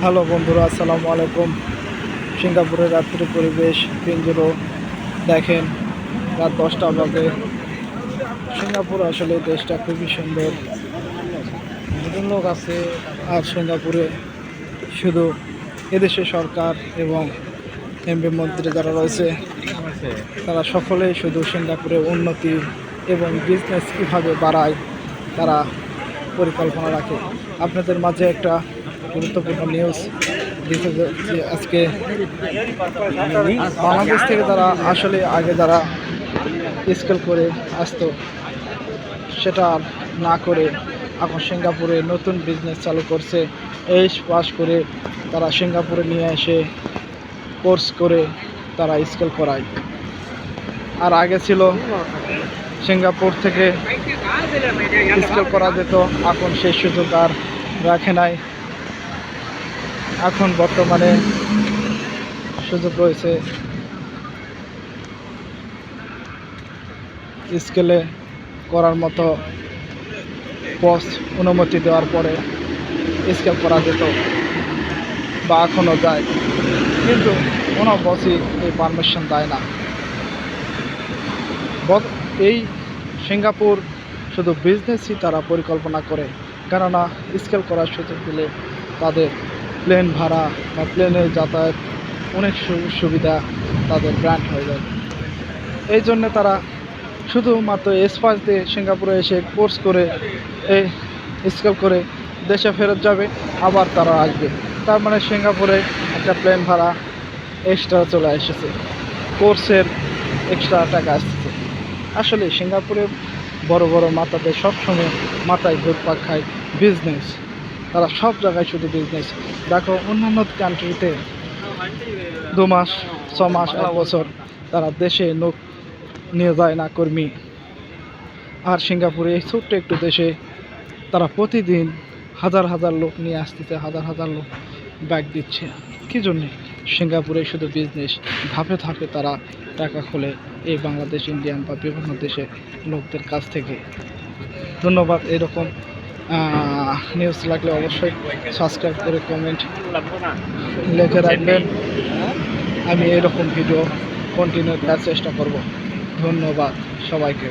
Hello বন্ধুরা, আসসালামু আলাইকুম। সিঙ্গাপুরের রাত্রি পরিবেশ পিঞ্জরো দেখেন, রাত দশটা বাজে। সিঙ্গাপুর আসলে দেশটা খুবই সুন্দর। বিভিন্ন লোক আছে আর সিঙ্গাপুরে শুধু এদেশে সরকার এবং এমপি মন্ত্রী যারা রয়েছে, তারা সকলেই শুধু সিঙ্গাপুরের উন্নতি এবং বিজনেস কীভাবে বাড়ায়, তারা পরিকল্পনা রাখে। আপনাদের মাঝে একটা গুরুত্বপূর্ণ নিউজ দিতে আজকে বাংলাদেশ থেকে তারা আসলে আগে যারা স্কেল করে আসতো, সেটা না করে এখন সিঙ্গাপুরে নতুন বিজনেস চালু করছে। এইচ পাস করে তারা সিঙ্গাপুরে নিয়ে এসে কোর্স করে তারা স্কেল করায়। আর আগে ছিল সিঙ্গাপুর থেকে স্কেল করা যেত, এখন সেই সুযোগ আর রাখে নাই। এখন বর্তমানে সুযোগ রয়েছে স্কেলে করার মতো বস অনুমতি দেওয়ার পরে স্কেল করা যেত বা এখনও যায়। কিন্তু কোনো বসই এই পারমিশন দেয় না। এই সিঙ্গাপুর শুধু বিজনেসই তারা পরিকল্পনা করে, কেননা স্কেল করার সুযোগ দিলে তাদের প্লেন ভাড়া বা প্লেনে যাতায়াত অনেক সু- সুবিধা তাদের ব্র্যান্ড হয়ে যায়। এই জন্যে তারা শুধুমাত্র এসপাস দিয়ে সিঙ্গাপুরে এসে কোর্স করে এই স্কেল করে দেশে ফেরত যাবে, আবার তারা আসবে। তার মানে সিঙ্গাপুরে একটা প্লেন ভাড়া এক্সট্রা চলে এসেছে। কোর্সের এক্সট্রা টাকা আসছে। আসলে সিঙ্গাপুরে বড় বড় মাতাদের সবসময় মাথায় ঘুরপাক খায় বিজনেস তারা সব জায়গায় শুধু বিজনেস দেখো অন্যান্য কান্ট্রিতে দু মাস, ছ মাস, এক বছর তারা দেশে লোক নিয়ে যায় না কর্মী। আর সিঙ্গাপুরে এই ছোট্ট একটু দেশে তারা প্রতিদিন হাজার হাজার লোক নিয়ে আসতেছে, হাজার হাজার লোক ব্যাগ দিচ্ছে। কী জন্যে? সিঙ্গাপুরে শুধু বিজনেস ধাপে ধাপে তারা টাকা খোলে এই বাংলাদেশ, ইন্ডিয়ান বা বিভিন্ন দেশে লোকদের কাছ থেকে। ধন্যবাদ, এরকম নিউজ লাগলে অবশ্যই সাবস্ক্রাইব করে কমেন্ট লিখে রাখবেন। আমি এরকম ভিডিও কন্টিনিউ করার চেষ্টা করব। ধন্যবাদ সবাইকে।